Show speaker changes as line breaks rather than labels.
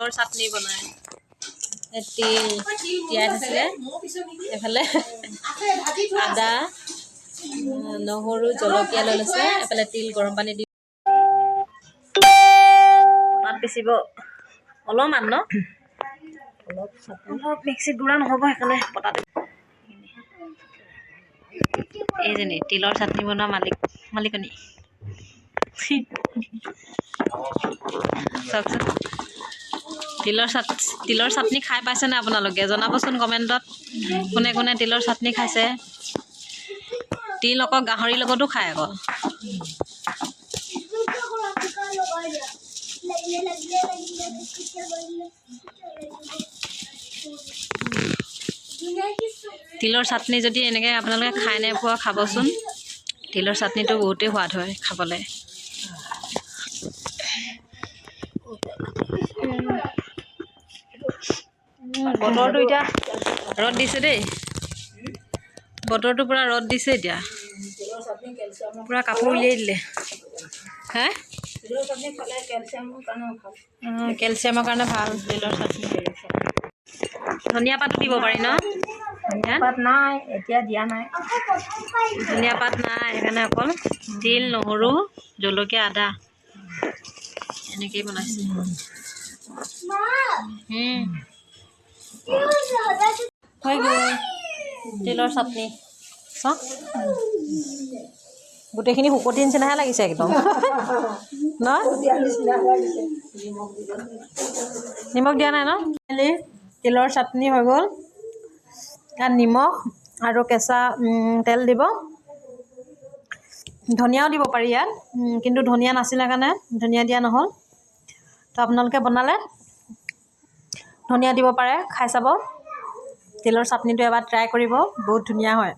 তিলৰ চাটনি বনাই। তিল তিয়াই থৈছিলে এইফালে আদা, নহৰু, জলকীয়া লৈ লৈছে। এইফালে তিল, গৰম পানী দি তাত পিচিব। অলপমান ন? অলপ অলপ মিক্সিত গুড়া নহ'ব সেইকাৰণে পতাটো এইজনী তিলৰ চাটনি বনোৱা মালিক মালিকনী। চাওকচোন তিলৰ চাট তিলৰ চাটনি খাই পাইছেনে আপোনালোকে? জনাবচোন কমেণ্টত। কোনে কোনে তিলৰ চাটনি খাইছে? তিল আকৌ গাহৰিৰ লগতো খায় আকৌ। তিলৰ চাটনি যদি এনেকৈ আপোনালোকে খাই নাই পোৱা খাবচোন। তিলৰ চাটনিটো বহুতেই সোৱাদ হয় খাবলৈ। বতৰটো এতিয়া ৰ'দ দিছে দেই। বতৰটো পূৰা ৰ'দ দিছে এতিয়া। পূৰা কাপোৰ উলিয়াই দিলে। হা? অঁ, কেলচিয়ামৰ কাৰণে ভাল। তিলৰ চাটনি ধনিয়া পাতো দিব পাৰি ন? হা?
পাত নাই এতিয়া দিয়া নাই।
ধনিয়া পাত নাই সেইকাৰণে অকল তিল নহৰু জলকীয়া আদা। এনেকেই বনাইছে। হৈ গ'ল। তিলৰ চাটনি। চাওক গোটেইখিনি শুকতি নিচিনাহে লাগিছে একদম। ন? নিমখ দিয়া নাই ন? তিলৰ চাটনি হৈ গ'ল। ইয়াত নিমখ আৰু কেঁচা তেল দিব। ধনিয়াও দিব পাৰি ইয়াত। কিন্তু ধনিয়া নাছিলে কাৰণে ধনিয়া দিয়া নহ'ল। তো আপোনালোকে বনালে। ধনিয়া দিব পাৰে খাই চাব। তিলৰ চাটনিটো এবাৰ ট্ৰাই কৰিব বহুত ধুনীয়া হয়।